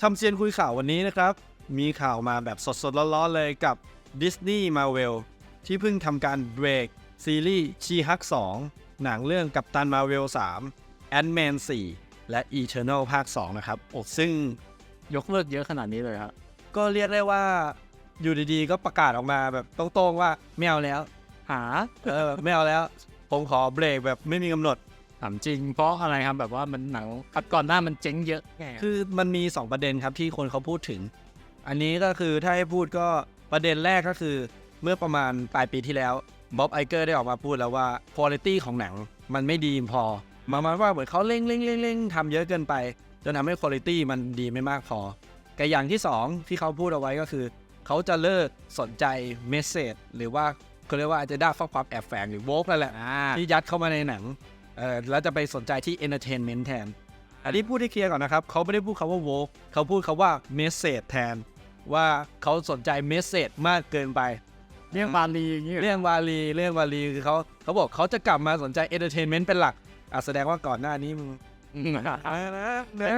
ทำเซียนคุยข่าววันนี้นะครับ มีข่าวมาแบบสดๆร้อนๆเลยกับ Disney Marvel ที่เพิ่งทำการเบรกซีรีส์ชีฮัก2 หนังเรื่องกัปตันมาเวล3 Ant-Man 4 และ Eternal ภาค 2 นะครับโอ้ซึ่งยกเลิกเยอะขนาดนี้เลยครับ ก็เรียกได้ว่าอยู่ดีๆ ก็ประกาศออกมาแบบตรงๆว่าไม่เอาแล้ว หาเออไม่เอาแล้ว ผมขอเบรกแบบไม่มีกำหนด ถามจริง เพราะอะไรครับแบบว่ามันหนังอัดก่อนหน้ามันเจ๊งเยอะไงคือมันมี 2 ประเด็นครับที่คนเขาพูดถึง อันนี้ก็คือถ้าให้พูดก็ประเด็นแรกก็คือเมื่อประมาณปลายปีที่แล้วบ๊อบไอเกอร์ได้ออกมาพูดแล้วว่าคุณภาพของหนังมันไม่ดีพอหมายความว่าเหมือนเขาเร่งเร่งเร่งเร่งทำเยอะเกินไป จนทำให้คุณภาพมันดีไม่มากพอกับอย่างที่ 2 ที่เขาพูดเอาไว้ก็คือ เขาจะเลิกสนใจเมสเซจหรือว่าเขาเรียกว่าอาจจะได้ข้อความแอบแฝงหรือโวกนั่นแหละอ่าที่ยัดเข้ามาในหนัง เออแล้วจะไปสนใจที่ entertainment แทน อันนี้พูดให้เคลียร์ก่อนนะครับ เขาไม่ได้พูดคาว่า woke เขาพูดคาว่า message แทน ว่าเขาสนใจ message มากเกินไป เรื่องบาลีอย่างเงี้ยเรื่องวาลีเรื่องวาลีคือเขาเขาบอกเขาจะกลับมาสนใจ entertainment เป็นหลักอะแสดงว่าก่อนหน้านี้มึงอืมอะไร นะ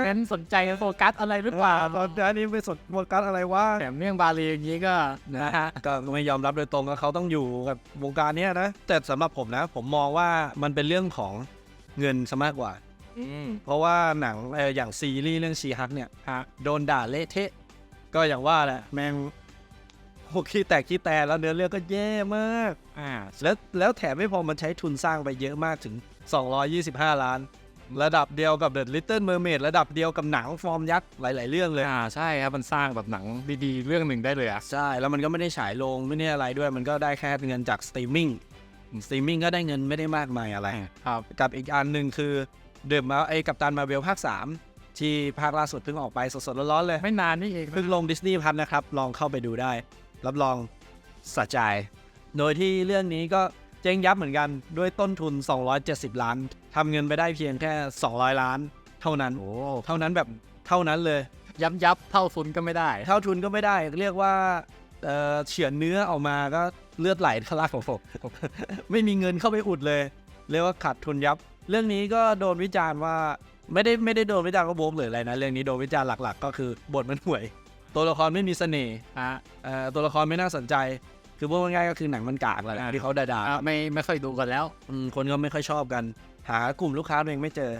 เน้นสนใจโฟกัสอะไรหรือเปล่าตอนหน้านี้ไปสนโฟกัสอะไรวะแถมเรื่องบาลีอย่างนี้ก็นะฮะก็ไม่ยอมรับโดยตรงว่าเขาต้องอยู่กับวงการเนี้ยนะ แต่สำหรับผมนะ ผมมองว่ามันเป็นเรื่องของเงินซะมากกว่าเพราะว่าหนังอย่างซีรีส์เรื่องชีฮักเนี่ยโดนด่าเละเทะ ก็อย่างว่าแหละแมงโอ้ขี้แตกขี้แตนแล้วเนื้อเรื่องก็แย่มากอ่าแล้วแล้วแถมไม่พอมันใช้ทุนสร้างไปเยอะมากถึง 225 ล้าน ระดับเดียวกับ The Little Mermaid ระดับเดียวกับหนังฟอร์มยักษ์หลาย ๆ เรื่องเลยอ่าใช่ครับมันสร้างแบบหนังดีๆ เรื่องหนึ่งได้เลยอะใช่แล้วมันก็ไม่ได้ฉายลงไม่ได้อะไรด้วย มันก็ได้แค่เงินจากสตรีมมิ่งสตรีมมิ่งก็ได้เงินไม่ได้มากมายอะไรครับกับอีกอันหนึ่งคือเดิมมาไอ้กัปตันมาเวลภาค 3 ที่ภาคล่าสุดเพิ่งออกไปสดๆร้อนๆเลย ไม่นานนี่เองเพิ่งลงดิสนีย์พัทนะครับลองเข้าไปดูได้ รับรองสะใจ โดยที่เรื่องนี้ก็ เจ๊งยับเหมือนกันด้วยต้นทุน 270 ล้านทำเงินไปได้เพียงแค่ 200 ล้าน เท่านั้นโอ้เท่านั้นแบบเท่านั้นเลย ยับยับเท่าซุนก็ไม่ได้ เท่าทุนก็ไม่ได้ เรียกว่าเอ่อเฉือนเนื้อออกมาก็เลือดไหลทะลักของผมไม่มีเงินเข้าไปอุดเลย เรียกว่าขาดทุนยับ เรื่องนี้ก็โดนวิจารณ์ว่าไม่ได้ไม่ได้โดนวิจารณ์ว่าโบมหรืออะไรนะเรื่องนี้โดนวิจารณ์หลัก ๆ ก็คือบทมันห่วย ตัวละครไม่มีเสน่ห์อ่าเอ่อตัวละครไม่น่าสนใจ คือพูดง่ายๆก็คือหนังมันกากแหละอ่า ที่เขาด่าอ่าไม่ไม่ค่อยดูกันแล้ว ๆอืมคนก็ไม่ค่อยชอบกัน หากลุ่มลูกค้าตัวเองไม่เจอ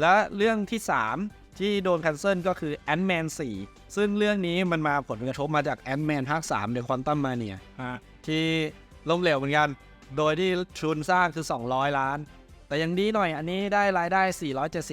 และเรื่องที่ 3 ที่โดนแคนเซิลก็คือ Ant-Man 4 ซึ่งเรื่องนี้มันมาผลกระทบมาจาก Ant-Man ภาค3 The Quantum Mania อ่าที่ล้มเหลวเหมือนกัน โดยที่ทุนสร้างคือ 200 ล้าน แต่ยังดีหน่อยอันนี้ได้รายได้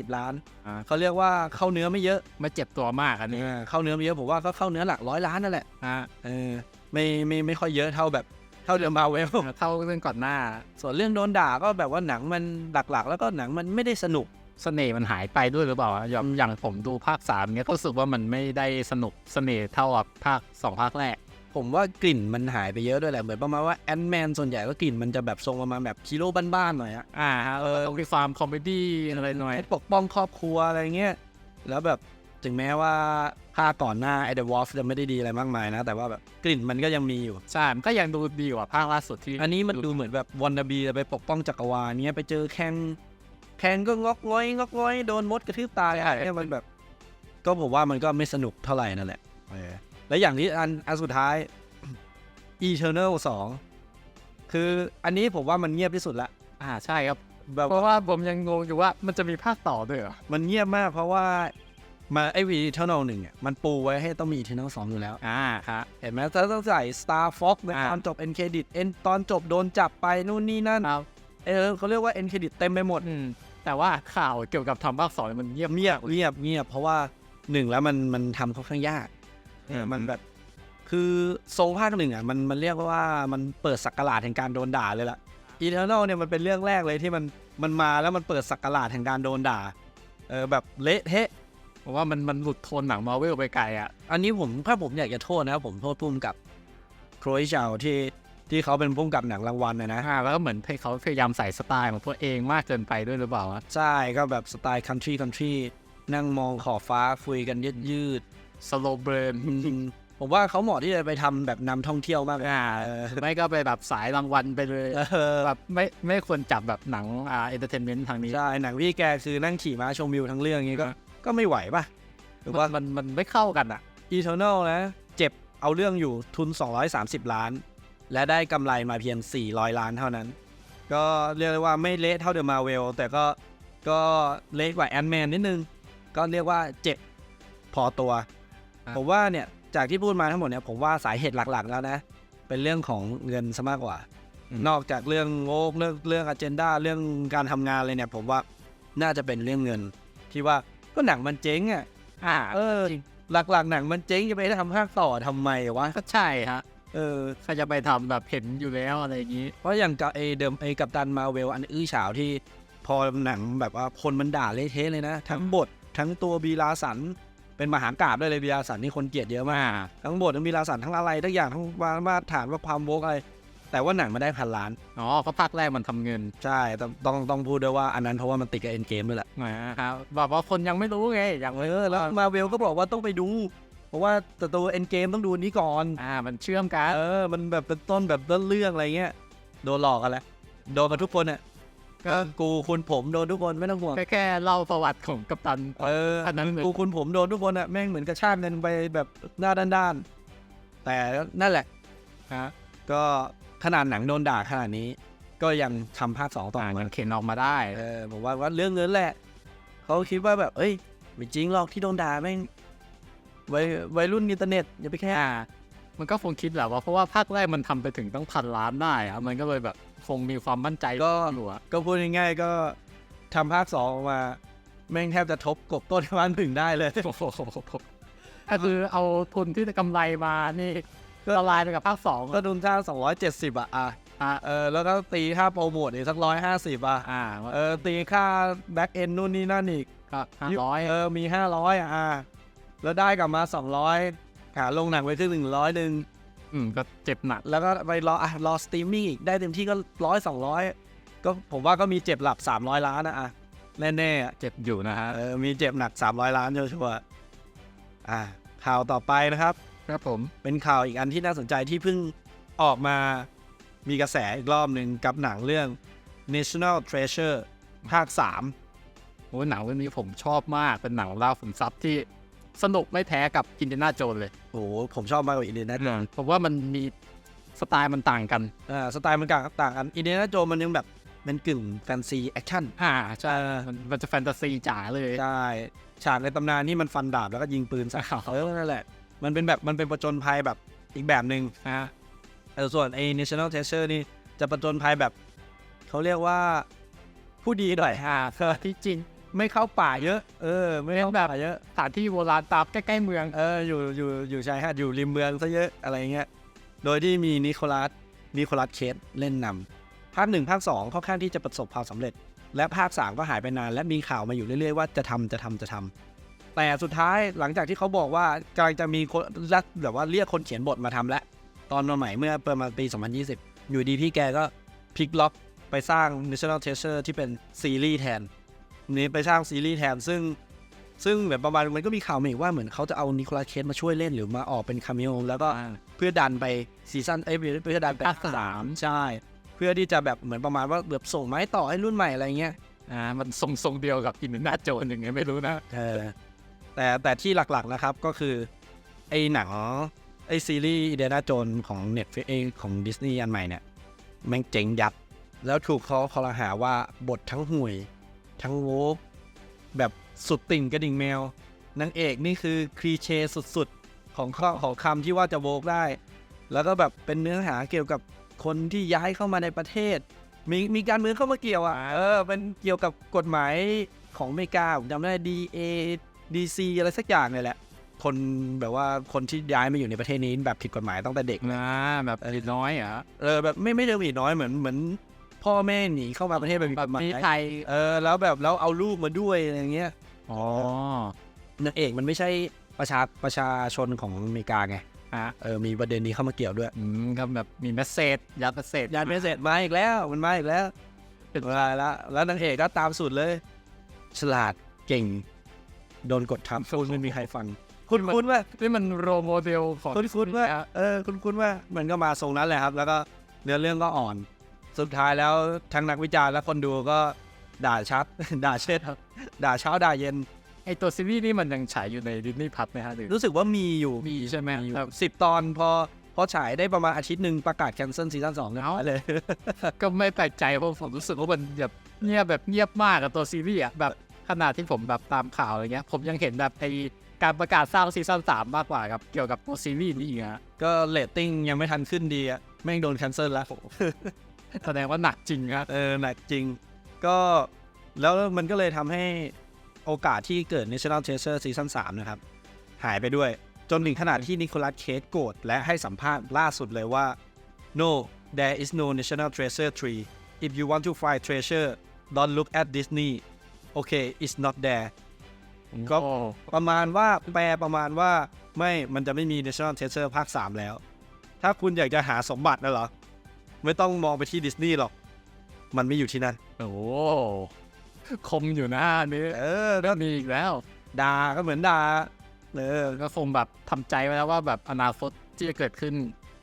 470 ล้านอ่า เขาเรียกว่าเข้าเนื้อไม่เยอะ ไม่เจ็บตัวมากอันนี้เออเข้าเนื้อไม่เยอะผมว่าก็เข้าเนื้อหลักร้อยล้านนั่นแหละอ่าเออ ไม่ไม่ไม่ค่อยเยอะเท่าแบบเท่าเดอะมาเวลเท่าเรื่องก่อนหน้า ส่วนเรื่องโดนด่าก็แบบว่าหนังมันหลักๆ แล้วก็หนังมันไม่ได้สนุกเสน่ห์มันหายไปด้วยหรือเปล่าอย่างอืมอย่างผมดูภาคสามเนี้ยก็รู้สึกว่ามันไม่ได้สนุกเสน่ห์เท่ากับภาคสองภาคแรก ผมว่ากลิ่นมันหายไปเยอะด้วยแหละเหมือนประมาณว่าแอนแมนส่วนใหญ่ก็กลิ่นมันจะแบบทรงประมาณแบบฮีโร่บ้านๆหน่อยอะอ่าฮะเออต้องมีความคอมเมดี้อะไรหน่อยให้ปกป้องครอบครัวอะไรเงี้ยแล้วแบบถึงแม้ว่า ภาคก่อนหน้าไอเดอะวอฟจะไม่ได้ดีอะไรมากมายนะ แต่ว่าแบบกลิ่นมันก็ยังมีอยู่ ใช่ มันก็ยังดูดีกว่าภาคล่าสุดที่ อันนี้มันดูเหมือนแบบวันนาบีไปปกป้องจักรวาลเนี้ยไปเจอแคนแคนก็งอกง้อยงอกง้อยโดนมดกระทืบตายอะไรเนี่ยมันแบบ ก็ผมว่ามันก็ไม่สนุกเท่าไหร่นั่นแหละเออและอย่างที่อันอันสุดท้าย Eternal 2 คืออันนี้ผมว่ามันเงียบที่สุดละ อ่าใช่ครับแบบเพราะว่าผมยังงงอยู่ว่ามันจะมีภาคต่อด้วยเหรอ มันเงียบมากเพราะว่า มาไอวี Eternal หนึ่งเนี่ยมันปูไว้ให้ต้องมี Eternal 2อยู่แล้ว อ่าฮะเห็นไหมถ้าต้องใส่ Star Fox ในอ่าตอนจบ End Credit End ตอนจบโดนจับไปนู่นนี่นั่นครับเออเขาเรียกว่า End Credit เต็มไปหมดอืมแต่ว่าข่าวเกี่ยวกับทำภาคสองมันเงียบเงียบเงียบเงียบเพราะว่าหนึ่งแล้วมันมันทำค่อนข้างยากเออมันแบบคือทรงภาคหนึ่งอะมันมันเรียกว่ามันเปิดสักราชแห่งการโดนด่าเลยล่ะ Eternal เนี่ยมันเป็นเรื่องแรกเลยที่มันมันมาแล้วมันเปิดสักราชแห่งการโดนด่าเออแบบเละเทะเพ ราะว่ามันมันหลุดโทนหนังมาเวลไปไกลอะ อันนี้ผมถ้าผมอยากจะโทษนะผมโทษพุ่มกับโครยชาวที่ที่เขาเป็นพุ่มกับหนังรางวัลนะนะอ่าแล้วก็เหมือนให้เขาพยายามใส่สไตล์ของตัวเองมากเกินไปด้วยหรือเปล่าวะใช่ก็แบบสไตล์คันทรีคันทรีนั่งมองขอบฟ้าคุยกันยืดยืดสโลเบรนๆผมว่าเขาเหมาะที่จะไปทำแบบนำท่องเที่ยวมากอ่าเออไม่ก็ไปแบบสายรางวัลไปเลยเออแบบไม่ไม่ควรจับแบบหนังอ่าเอนเตอร์เทนเมนต์ทางนี้ ใช่ หนังพี่แกคือนั่งขี่ม้าชมวิวทั้งเรื่องอย่างงี้ก็ ก็ไม่ไหวป่ะหรือว่ามันมันไม่เข้ากันอะ Eternal นะ เจ็บเอาเรื่องอยู่ทุน 230 ล้าน และได้กำไรมาเพียง 400 ล้านเท่านั้น ก็เรียกได้ว่าไม่เละเท่าเดอะมาเวลแต่ก็ก็เละกว่าแอนแมนนิดนึง ก็เรียกว่าเจ็บพอตัวครับผมว่าเนี่ย จากที่พูดมาทั้งหมดเนี่ย ผมว่าสาเหตุหลักๆแล้วนะ เป็นเรื่องของเงินซะมากกว่า นอกจากเรื่องโงกเรื่องเรื่องอเจนดาเรื่องการทำงานเลยเนี่ย ผมว่าน่าจะเป็นเรื่องเงินที่ว่า ก็หนังมันเจ๊งอะอ่าเออ หลักๆหนังมันเจ๊งจะไปทำภาคต่อทำไมวะก็ใช่ฮะเออใครจะไปทำแบบเห็นอยู่แล้วอะไรอย่างนี้ เพราะอย่างกับไอเดิมไอกับตันมาเวลอันอื้อฉาวที่ พอหนังแบบว่าคนมันด่าเละเทะเลยนะ ทั้งบททั้งตัวบีลาสันเป็นมหากราบได้เลยบีลาสันนี่คนเกลียดเยอะมาก ทั้งบททั้งบีลาสันทั้งอะไรทั้งอย่างทั้งมาตรฐานว่าความโวกอะไร แต่ว่าหนังมาได้พันล้าน อ๋อก็ภาคแรกมันทำเงินใช่ต้องต้องต้องพูดด้วยว่าอันนั้นเพราะว่ามันติดกับเอ็นเกมด้วยแหละนะครับแบบว่าคนยังไม่รู้ไงอย่างเออแล้วมาเวลก็บอกว่าต้องไปดู เพราะว่าแต่ตัวเอ็นเกมต้องดูอันนี้ก่อนอ่ามันเชื่อมกันเออมันแบบเป็นต้นแบบต้นเรื่องอะไรเงี้ยโดนหลอกกันแหละโดนกันทุกคนอะก็กูคุณผมโดนทุกคนไม่ต้องห่วงแค่แค่เล่าประวัติของกัปตันเอออันนั้นเลยกูคุณผมโดนทุกคนอะแม่งเหมือนกระชากกันไปแบบหน้าด้านๆแต่นั่นแหละฮะก็ ขนาดหนังโดนด่าขนาดนี้ ก็ยังทำภาคสองต่ออ่ามายังเข็นออกมาได้เออผมว่าว่าเรื่องเงินแหละ เขาคิดว่าแบบ เอ้ยไม่จริงหรอกที่โดนด่าแม่งวัยวัยรุ่นอินเทอร์เน็ตอย่าไปแค่อ่ามันก็คงคิดแหละว่าเพราะว่าภาคแรกมันทำไปถึงตั้งพันล้านได้อะมันก็เลยแบบคงมีความมั่นใจก็หลัวก็พูดง่ายๆก็ทำภาคสองออกมา แม่งแทบจะทบกบต้นบ้านถึงได้เลยโอ้โหก็คือเอาทุนที่จะกำไรมานี่ก็ ละลายไปกับภาคสองก็ดุนจ้าง270 อะ อะอ่าเออแล้วก็ตีค่าโปรโมทอีกสักร้อยห้าสิบอะอ่าเออตีค่าแบ็กเอนนู่นนี่นั่นอีกก็ห้าร้อยเออมี500อะอะ แล้วได้กลับมา200หาลงหนังไปที่หนึ่งร้อยหนึ่งอืมก็เจ็บหนัก แล้วก็ไปรออะรอสตรีมมิ่งอีกได้เต็มที่ก็ร้อยสองร้อยก็ผมว่าก็มีเจ็บหลับ300ล้านนะอะแน่ๆอะเจ็บอยู่นะฮะเออมีเจ็บหนัก300ล้านชัวร์ๆอะข่าวต่อไปนะครับ ครับผม เป็นข่าวอีกอันที่น่าสนใจที่เพิ่งออกมามีกระแสอีกรอบหนึ่งกับหนังเรื่อง National Treasure ภาค3โอ้ยหนังเรื่องนี้ผมชอบมากเป็นหนังล่าขุมทรัพย์ที่สนุกไม่แพ้กับกินเดน่าโจนเลยโอ้โหผมชอบมากกว่าอินเดียนาผมว่ามันมีสไตล์มันต่างกันอ่าสไตล์มันต่างกันอินเดียนาโจมันยังแบบเป็นกึ่งแฟนซีแอคชั่นอ่าใช่มันมันจะแฟนตาซีจ๋าเลยใช่ฉากในตำนานนี่มันฟันดาบแล้วก็ยิงปืนใส่เออนั่นแหละ มันเป็นแบบมันเป็นประจนภัยแบบอีกแบบหนึ่งฮะเออส่วนไอ้ National Treasure นี่จะประจนภัยแบบเขาเรียกว่าผู้ดีหน่อยอ่าที่จริงไม่เข้าป่าเยอะ เออ ไม่เข้าป่าเยอะสถานที่โบราณตามใกล้ๆเมือง เออ อยู่ อยู่ อยู่ชายหาด อยู่ริมเมืองซะเยอะอะไรเงี้ย โดยที่มีนิโคลัส นิโคลัสเคสเล่นนำภาคหนึ่งภาคสองค่อนข้างที่จะประสบความสำเร็จ และภาคสามก็หายไปนาน และมีข่าวมาอยู่เรื่อยๆว่าจะทำจะทำจะทำ แต่สุดท้ายหลังจากที่เขาบอกว่ากำลังจะมีคนรักแบบว่าเรียกคนเขียนบทมาทำแล้ว ตอนมาใหม่เมื่อประมาณปี 2020 อยู่ดีพี่แกก็พลิกล็อกไปสร้าง National Treasure ที่เป็นซีรีส์แทนนี้ไปสร้างซีรีส์แทนซึ่งซึ่งแบบประมาณมันก็มีข่าวมาอีกว่าเหมือนเขาจะเอานิโคลัสเคสมาช่วยเล่นหรือมาออกเป็นคาเมโอแล้วก็เพื่อดันไปซีซั่นเอ้ยเพื่อดันไปภาคสามใช่ เพื่อที่จะแบบเหมือนประมาณว่าแบบส่งไม้ต่อให้รุ่นใหม่อะไรเงี้ยอ่ามันทรงทรงๆเดียวกับกินเดน่าโจนอย่างเงี้ยไม่รู้นะเออ แต่แต่ที่หลักๆนะครับก็คือ ไอ้หนังไอ้ซีรีส์เดน่าโจนของ Netflix เองของดิสนีย์อันใหม่เนี่ย แม่งเจ๋งยับ แล้วถูกเขาคอรหาว่าบททั้งห่วย ทั้งโวกแบบสุดติ่งกระดิ่งแมวนางเอกนี่คือคลีเช่สุดๆ ของข้อของคำที่ว่าจะโวกได้ แล้วก็แบบเป็นเนื้อหาเกี่ยวกับคนที่ย้ายเข้ามาในประเทศ มีมีการเมืองเข้ามาเกี่ยวอะเออเป็นเกี่ยวกับกฎหมายของอเมริกาผมจำได้ DA DC อะไรสักอย่างเลยแหละ คนแบบว่าคนที่ย้ายมาอยู่ในประเทศนี้แบบผิดกฎหมายตั้งแต่เด็กนะแบบเล็กน้อยอะเออแบบไม่ไม่เดิมอีกน้อยเหมือนเหมือนพ่อแม่หนีเข้ามาประเทศแบบผิดแบกบฎหมายนี้ไทยเออแล้วแบบแล้วเอาลูกมาด้วยอะไรอย่างเงี้ยอ๋อนางเอกมันไม่ใช่ประชาประชาชนของอเมริกาไงฮะเออมีประเด็นนี้เข้ามาเกี่ยวด้วยอืมก็แบบมีเมสเซจยัดเมสเซจยานเมสเซจมาอีกแล้วมันมาอีกแล้วเป็นอะไรละแล้วนางเอกก็ตามสุดเลย ฉลาดเก่ง โดนกดทับคุณไม่มีใครฟัง คุณคุณว่านี่มันโรโมเดลของคุณคุณว่าเออคุณคุณว่ามันก็มาทรงนั้นแหละครับ แล้วก็เนื้อเรื่องก็อ่อน สุดท้ายแล้วทั้งนักวิจารณ์และคนดูก็ด่าชัด ด่าเช็ดด่าเช้าด่าเย็นไอตัวซีรีส์นี่มันยังฉายอยู่ในดิสนีย์พัทไหมฮะหรือรู้สึกว่ามีอยู่มีใช่ไหมครับสิบตอนพอพอฉายได้ประมาณอาทิตย์หนึ่งประกาศแคนเซิลซีซั่นสองเอ้าเลย ก็ไม่แปลกใจเพราะผมรู้สึกว่ามันแบบเงียบแบบเงียบมากกับตัวซีรีส์อะแบบ ขนาดที่ผมแบบตามข่าวอะไรเงี้ย ผมยังเห็นแบบไอการประกาศสร้างซีซั่นสามมากกว่าครับ เกี่ยวกับตัวซีรีส์นี่อีกฮะก็เรตติ้งยังไม่ทันขึ้นดีอะแม่งโดนแคนเซิลแล้วแสดงว่าหนักจริงครับ เออ หนักจริง ก็แล้วมันก็เลยทำให้โอกาสที่เกิด National Treasure ซีซั่น3นะครับ หายไปด้วย จนถึงขนาดที่นิโคลัสเคสโกรธและให้สัมภาษณ์ล่าสุดเลยว่า no there is no National Treasure 3 if you want to find treasure don't look at Disney okay it's not there ก็โอ้ประมาณว่าแปลประมาณว่าไม่มันจะไม่มี National Treasure ภาค 3 แล้ว ถ้าคุณอยากจะหาสมบัตินะเหรอ ไม่ต้องมองไปที่ดิสนีย์หรอก มันไม่อยู่ที่นั่น โอ้คมอยู่นะอันนี้เออก็มีอีกแล้วดาก็เหมือนดาเออก็คงแบบทำใจไว้แล้วว่าแบบอนาคตที่จะเกิดขึ้น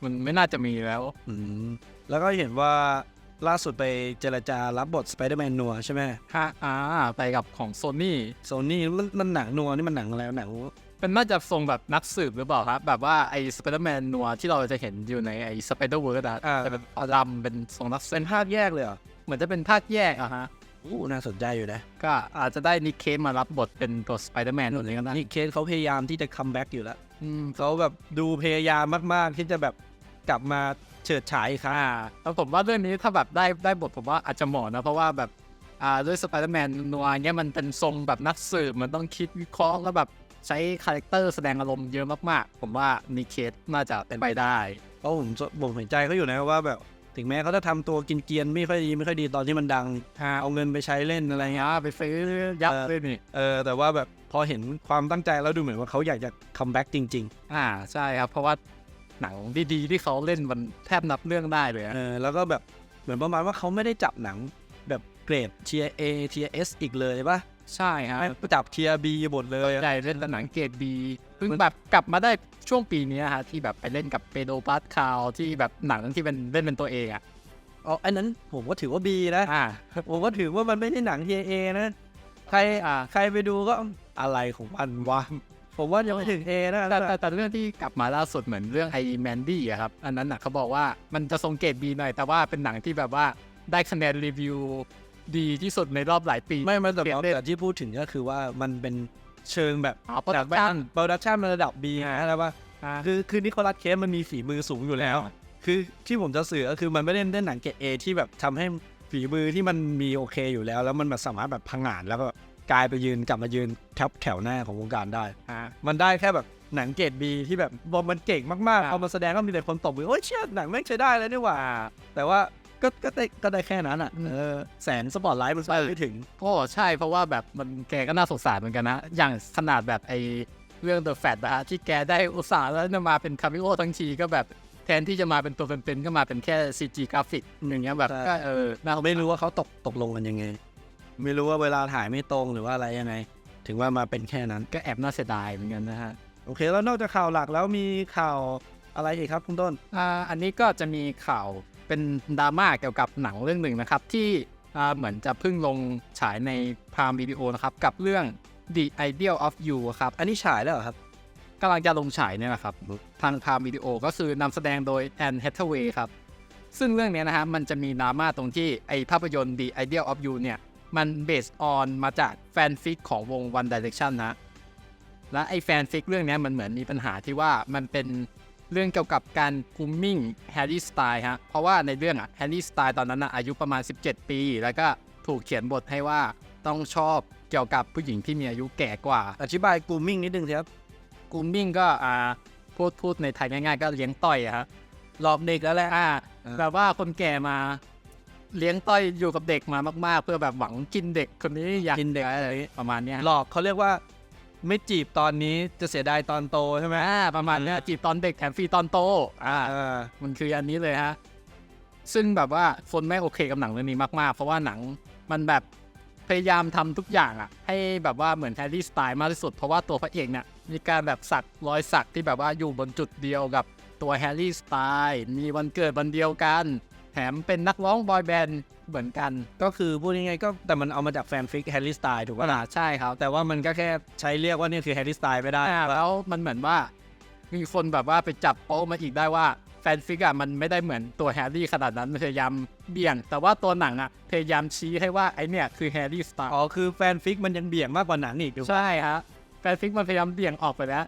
มันไม่น่าจะมีแล้ว อืมแล้วก็เห็นว่า ล่าสุดไปเจรจารับบทสไปเดอร์แมนนัวใช่ไหมฮะอ่าไปกับของโซนี่โซนี่มันมันหนังนัวนี่มันหนังอะไรหนังเป็นน่าจะทรงแบบนักสืบหรือเปล่าครับ แบบว่าไอ้สไปเดอร์แมนนัวที่เราจะเห็นอยู่ในไอ้สไปเดอร์เวิร์ดอะอ่าแต่เป็นดำเป็นทรงนักสืเป็บนภาคแยกเลยเหรอเหมือนจะเป็นภาคแยกอะฮะอู้น่าสนใจอยู่นะ ก็อาจจะได้นิกเคสมารับบทเป็นตัวสไปเดอร์แมนอะไรกันนะนี่เคสเขาพยายามที่จะคัมแบ็กอยู่แล้วอืมเขาแบบดูพยายามมากๆที่จะแบบกลับมา เฉิดฉายอีกครั้งอ่าแล้วผมว่าเรื่องนี้ถ้าแบบได้ได้บทผมว่าอาจจะเหมาะนะ เพราะว่าแบบอ่าด้วยสไปเดอร์แมนนัวเนี้ยมันเป็นทรงแบบนักสืบมันต้องคิดวิเคราะห์แล้วแบบใช้คาแรคเตอร์แสดงอารมณ์เยอะมากๆ ผมว่านิเคสน่าจะเป็นไปได้เพราะผมผมเห็นใจเขาอยู่นะว่าแบบถึงแม้เขาจะทำตัวกินเกรียนๆไม่ค่อยดีไม่ค่อยดีตอนที่มันดัง เอาเงินไปใช้เล่นอะไรเงี้ยอ่าไปซื้อยับเออเลยนี่เออแต่ว่าแบบพอเห็นความตั้งใจแล้วดูเหมือนว่าเขาอยากจะคัมแบ็กจริงอ่าใช่ครับ เพราะว่า หนังดีๆ ที่เขาเล่นมันแทบนับเรื่องได้เลยๆอะเออแล้วก็แบบเหมือนประมาณว่าเขาไม่ได้จับหนังแบบเกรดเทียเอเทียเอสอีกเลยปะใช่ฮะให้จับเทียบีหมดเลยอะใหญ่เล่นแต่หนังเกรดบีเพิ่งแบบกลับมาได้ช่วงปีนี้ฮะที่แบบไปเล่นกับเปโดปาสคาลที่แบบหนังที่เป็นเล่นเป็นตัวเองอะอ๋ออันนั้นผมก็ถือว่าบีนะอ่าผมก็ถือว่ามันไม่ใช่หนังเทียเอนะใครอ่าใครไปดูก็อะไรของมันวะ ผมว่ายังไม่ถึงเอนะแต่แต่แต่เรื่องที่กลับมาล่าสุดเหมือนเรื่องไอแมนดี้อะครับ อันนั้นน่ะเขาบอกว่ามันจะทรงเกรดบีหน่อย แต่ว่าเป็นหนังที่แบบว่าได้คะแนนรีวิวดีที่สุดในรอบหลายปีไม่ไม่แต่เปลี่ยนเล่นแต่ที่พูดถึงก็คือว่ามันเป็นเชิงแบบอ๋อโปรดักชั่นโปรดักชันมันระดับ B ไงนะว่าอ่าคือคือนิโคลัสเคสมันมีฝีมือสูงอยู่แล้ว คือที่ผมจะสื่อก็คือมันไม่ได้เล่นหนังเกรดเอที่แบบทำให้ฝีมือที่มันมีโอเคอยู่แล้ว แล้วมันแบบสามารถแบบพังงานแล้วก็ กลายไปยืนกลับมายืนแถวแถวหน้าของวงการได้อ่ามันได้แค่แบบหนังเกรดบีที่แบบบอมมันเก่งมากๆอ่าเอามาแสดงก็มีแต่คนตบมือโอ้ยเชี่ยหนังไม่งใช้ได้เลยนี่หว่า แต่ว่าก็ก็ได้ก็ได้แค่นั้นอะเออแสนสปอตไลท์มันไปไม่ถึงโอ้ใช่เพราะว่าแบบมันแกก็น่าสงสารเหมือนกันนะ อย่างขนาดแบบไอเรื่อง The Fat นะฮะที่แกได้อุตส่าห์แล้วจะมาเป็นคามิโอทั้งทีก็แบบแทนที่จะมาเป็นตัวเป็นๆก็มาเป็นแค่ CG กราฟิกอย่างเงี้ยแบบใช่ก็เออน่าไม่รู้ว่าเขาตกตกลงกันยังไง ไม่รู้ว่าเวลาถ่ายไม่ตรงหรือว่าอะไรยังไง ถึงว่ามาเป็นแค่นั้นก็แอบน่าเสียดายเหมือนกันนะฮะโอเค แล้วนอกจากข่าวหลักแล้วมีข่าวอะไรอีกครับคุณต้นอ่าอันนี้ก็จะมีข่าวเป็นดราม่าเกี่ยวกับหนังเรื่องหนึ่งนะครับ ที่อ่าเหมือนจะเพิ่งลงฉายในพามวิดีโอนะครับ กับเรื่อง The Ideal of You ครับอันนี้ฉายแล้วเหรอครับกำลังจะลงฉายเนี่ยนะครับ ทางพามวิดีโอก็คือนำแสดงโดยแอนเฮ t เวย์ครับ ซึ่งเรื่องเนี้ยนะฮะมันจะมีดราม่าตรงที่ไอภาพยนตร์ The Ideal of You เนี่ย มันเบสออนมาจากแฟนฟิกของวง One Direction นะ และไอแฟนฟิกเรื่องเนี้ยมันเหมือนมีปัญหาที่ว่ามันเป็นเรื่องเกี่ยวกับการกูมมิ่งแฮร์รี่สไตล์ฮะ เพราะว่าในเรื่องอะแฮร์รี่สไตล์ตอนนั้นอะอายุประมาณ 17 ปี แล้วก็ถูกเขียนบทให้ว่าต้องชอบเกี่ยวกับผู้หญิงที่มีอายุแก่กว่า อธิบายกูมิ่งนิดนึงสิครับกูมมิ่งก็อ่าพูดพูดในไทยง่ายๆ ก็เลี้ยงต่อยอะฮะหลอกเด็กแล้วแหละอ่าอ่าแบบว่าคนแก่มา เลี้ยงต้อยอยู่กับเด็กมามาก ๆ เพื่อแบบหวังกินเด็กคนนี้อยากกินเด็กอะไรประมาณเนี้ยหลอกเขาเรียกว่าไม่จีบตอนนี้จะเสียดายตอนโตใช่ไหมอ่าประมาณเนี้ยจีบตอนเด็กแถมฟรีตอนโตอ่าเออมันคืออันนี้เลยฮะซึ่งแบบว่าคนไม่โอเคกับหนังเรื่องนี้มาก ๆ เพราะว่าหนังมันแบบพยายามทำทุกอย่างอะให้แบบว่าเหมือนแฮร์รี่สไตล์มากที่สุด เพราะว่าตัวพระเอกเนี่ยมีการแบบสักรอยสักที่แบบว่าอยู่บนจุดเดียวกับตัวแฮร์รี่สไตล์มีวันเกิดวันเดียวกัน แแถมเป็นนักร้องบอยแบนด์เหมือนกัน ก็คือพูดง่ายๆก็แต่มันเอามาจากแฟนฟิกแฮร์รี่สไตล์ถูกก็ป่ะน่าใช่ครับ แต่ว่ามันก็แค่ใช้เรียกว่านี่คือแฮร์รี่สไตล์ไม่ได้อ่าแล้วมันเหมือนว่า มีคนแบบว่าไปจับโป๊ะมาอีกได้ว่าแฟนฟิกอะมันไม่ได้เหมือนตัวแฮร์รี่ขนาดนั้นมันพยายามเบี่ยง แต่ว่าตัวหนังอะพยายามชี้ให้ว่าไอเนี่ยคือแฮร์รี่สไตล์อ๋อคือแฟนฟิกมันยังเบี่ยงมากกว่าหนังอีกถูกปะใช่ฮะแฟนฟิกมันพยายามเบี่ยงออกไปแล้ว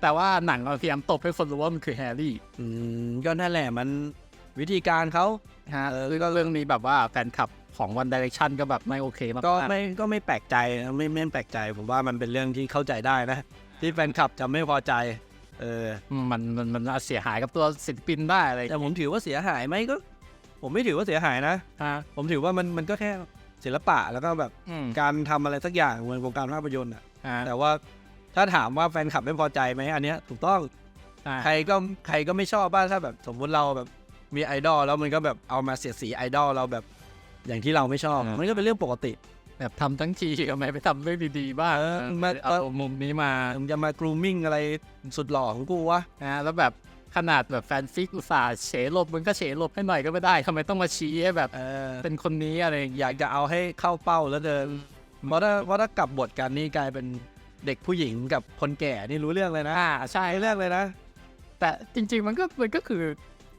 แต่ว่าหนังมันพยายามตบให้คนรู้ว่ามันคือแฮร์รี่ อืมก็นั่นแหละมัน วิธีการเขาฮะเออก็เรื่องนี้แบบว่าแฟนคลับของ One Direction ก็แบบไม่โอเคมากๆก็ไม่ก็ไม่แปลกใจนะไม่ไม่แปลกใจผมว่ามันเป็นเรื่องที่เข้าใจได้นะ ที่แฟนคลับจะไม่พอใจ เอออืมมันมันมันเสียหายกับตัวศิลปินได้อะไรอย่างแต่เงี้ยผมถือว่าเสียหายไหมก็ ผมไม่ถือว่าเสียหายนะฮะผมถือว่ามันมันก็แค่ศิลปะแล้วก็แบบอืมการทำอะไรสักอย่างเหมือนวงการภาพยนตร์อะอ่าแต่ว่าถ้าถามว่าแฟนคลับไม่พอใจไหมอันเนี้ยถูกต้องอ่าใครก็ใครก็ไม่ชอบบ้างถ้าแบบสมมติเราแบบ มีไอดอลแล้วมันก็แบบเอามาเสียดสีไอดอลเราแบบอย่างที่เราไม่ชอบ มันก็เป็นเรื่องปกติ แบบทำทั้งทีทำไมไปทำเรื่องดีๆบ้างเออมา เอามุมนี้มามึงจะมา grooming อะไรสุดหล่อของกูวะ นะแล้วแบบขนาดแบบแฟนฟิกอุตส่าห์เฉลบมึงก็เฉลบให้หน่อยก็ไม่ได้ทำไมต้องมาชี้ให้แบบเออ เป็นคนนี้อะไรอย่างเงี้ยอยากจะเอาให้เข้าเป้าแล้วเดินเพราะถ้าเพราะถ้ากลับบทกันนี่กลายเป็นเด็กผู้หญิงกับคนแก่นี่รู้เรื่องเลยนะอ่าใช่ รู้เรื่องเลยนะ แต่จริง ๆ มันก็มันก็คือ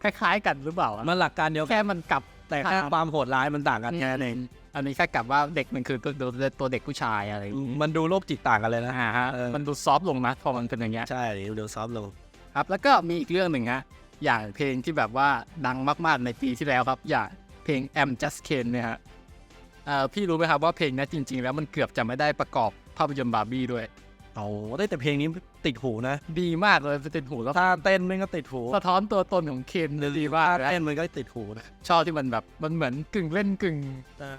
คล้ายๆ กันหรือเปล่าอะมันหลักการเดียวกันแค่มันกลับแต่แค่ความโหดร้ายมันต่างกันแค่นั้นเองอันนี้แค่กลับว่าเด็กมันคือตัวตัวตัวเด็กผู้ชายอะไรอย่างเงี้ยมันดูโรคจิตต่างกันเลยนะอ่าฮะเออ มันดูซอฟต์ลงนะพอมันเป็นอย่างเงี้ยใช่ดูซอฟต์ลงครับแล้วก็มีอีกเรื่องหนึ่งฮะอย่างเพลงที่แบบว่าดังมากๆในปีที่แล้วครับ อย่างเพลง Am Just Ken เนี่ยฮะเอ่อพี่รู้ไหมครับว่าเพลงนี้จริง ๆ แล้วมันเกือบจะไม่ได้ประกอบภาพยนตร์บาร์บี้ด้วย โอ้ได้แต่เพลงนี้ติดหูนะ ดีมากเลยเป็นติดหูแล้วถ้าเต้นมันก็ติดหู สะท้อนตัวตนของเคนเลยดีมากถ้านะเต้นมันก็ติดหูนะชอบที่มันแบบมันเหมือนกึ่งเล่นกึ่ง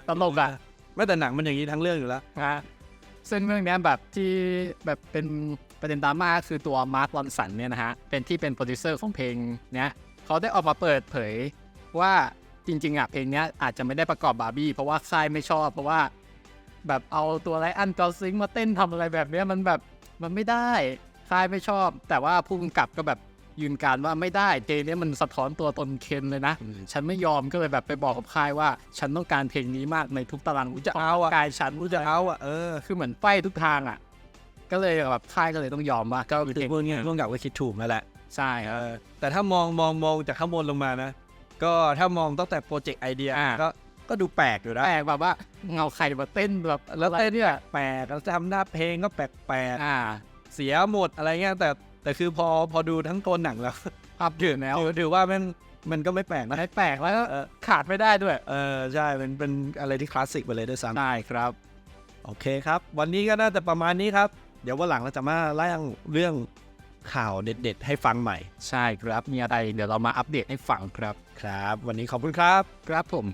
ตลกอะไม่แต่หนังมันอย่างนี้ทั้งเรื่องอยู่แล้วนะฮะซึ่งเรื่องเนี้ยแบบที่แบบเป็นประเด็นดราม่าก็คือตัวมาร์คลอนสันเนี่ยนะฮะ เป็นที่เป็นโปรดิวเซอร์ของเพลงเนี้ยเขาได้ออกมาเปิดเผยว่าจริงๆอะเพลงเนี้ยอาจจะไม่ได้ประกอบบาร์บี้เพราะว่าค่ายไม่ชอบเพราะว่า แบบเอาตัวไรอันกอลซิงมาเต้นทำอะไรแบบเนี้ยมันแบบ มันไม่ได้ค่ายไม่ชอบ แต่ว่าผู้กำกับก็แบบยืนการว่าไม่ได้เพลงเนี้ยมันสะท้อนตัวตนเคนเลยนะ ฉันไม่ยอมก็เลยแบบไปบอกกับค่ายว่า ฉันต้องการเพลงนี้มากในทุกตารางกูจะเอาอะกายฉันกูจะเอาอะเออคือเหมือนไฟทุกทางอะ ก็เลยแบบค่ายก็เลยต้องยอมว่าก็คือพูดง่ายๆร่วมกับก็คิดถูกนั่นแหละใช่ครับเออแต่ถ้ามองมองมองจากข้างบนลงมานะ ก็ถ้ามองตั้งแต่โปรเจกต์ไอเดียอ่าก็ ก็ดูแปลกอยู่นะแปลกแบบว่าเงาใครมาเต้นแบบแล้วอะไรเต้นเนี่ยแปลกแล้วทำหน้าเพลงก็แปลกแปลกอ่า เสียหมดอะไรเงี้ยแต่แต่คือพอพอดูทั้งตัวหนังแล้วภาพยืนแล้วถือถือว่ามันมันก็ไม่แปลกนะไม่แปลกแล้วก็เออขาดไม่ได้ด้วย เออใช่เป็นเป็นอะไรที่คลาสสิกไปเลยด้วยซ้ได้ครับำโอเคครับ วันนี้ก็น่าจะประมาณนี้ครับ เดี๋ยววันหลังเราจะมาไล่เรื่องข่าวเด็ด ๆ ให้ฟังใหม่ ใช่ครับมีอะไรเดี๋ยวเรามาอัปเดตให้ฟังครับ ครับ วันนี้ขอบคุณครับ ครับผม